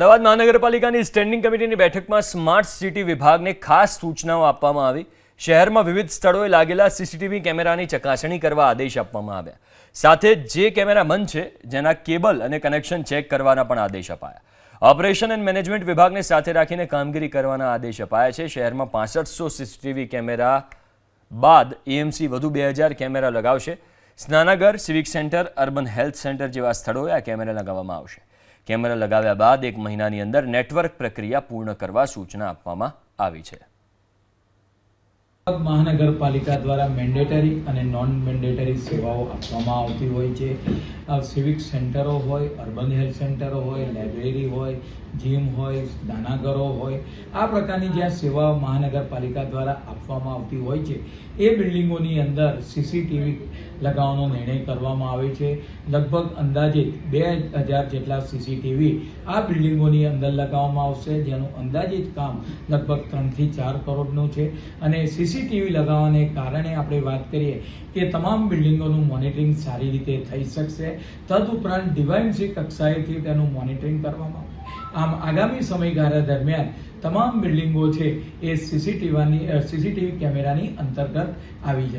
અમદાવાદ મહાનગરપાલિકાની સ્ટેન્ડિંગ કમિટીની બેઠકમાં સ્માર્ટ સિટી વિભાગને ખાસ સૂચનાઓ આપવામાં આવી. શહેરમાં વિવિધ સ્થળોએ લાગેલા સીસીટીવી કેમેરાની ચકાસણી કરવા આદેશ આપવામાં આવ્યા. સાથે જે કેમેરા બંધ છે, જેના કેબલ અને કનેક્શન ચેક કરવાના પણ આદેશ અપાયા. ઓપરેશન એન્ડ મેનેજમેન્ટ વિભાગને સાથે રાખીને કામગીરી કરવાના આદેશ અપાયા છે. શહેરમાં પાસઠસો સીસીટીવી કેમેરા બાદ એએમસી વધુ બે હજાર કેમેરા લગાવશે. સ્નાનાગર civic centre urban health centre જેવા સ્થળોએ આ કેમેરા લગાવવામાં આવશે. કેમેરા લગાવ્યા બાદ એક મહિનાની અંદર નેટવર્ક પ્રક્રિયા પૂર્ણ કરવા સૂચના આપવામાં આવી છે. મહાનગરપાલિકા દ્વારા મેન્ડેટરી અને નોન મેન્ડેટરી સેવાઓ આપવામાં આવતી હોય છે. સિવિક સેન્ટરો હોય અર્બન હેલ્થ સેન્ટરો હોય લાઇબ્રેરી હોય જીમ હોય, દાનાગરો હોય, આ પ્રકારની જ્યાં સેવાઓ મહાનગરપાલિકા દ્વારા આપવામાં આવતી હોય છે, એ બિલ્ડિંગોની અંદર સીસીટીવી લગાવવાનો નિર્ણય કરવામાં આવે છે. લગભગ અંદાજે બે હજાર જેટલા સીસીટીવી આ બિલ્ડિંગોની અંદર લગાવવામાં આવશે, જેનું અંદાજિત કામ લગભગ ત્રણથી ચાર કરોડનું છે. અને સીસીટીવી લગાવવાને કારણે આપણે વાત કરીએ કે તમામ બિલ્ડિંગોનું મોનિટરિંગ સારી રીતે થઈ શકશે. તદુપરાંત ડિવાઇનસી કક્ષાએથી તેનું મોનિટરિંગ કરવામાં આમ આગામી સમયગાળા દરમિયાન તમામ બિલ્ડિંગો છે એ સીસીટીવાની સીસીટીવી કેમેરાની અંતર્ગત આવી જશે.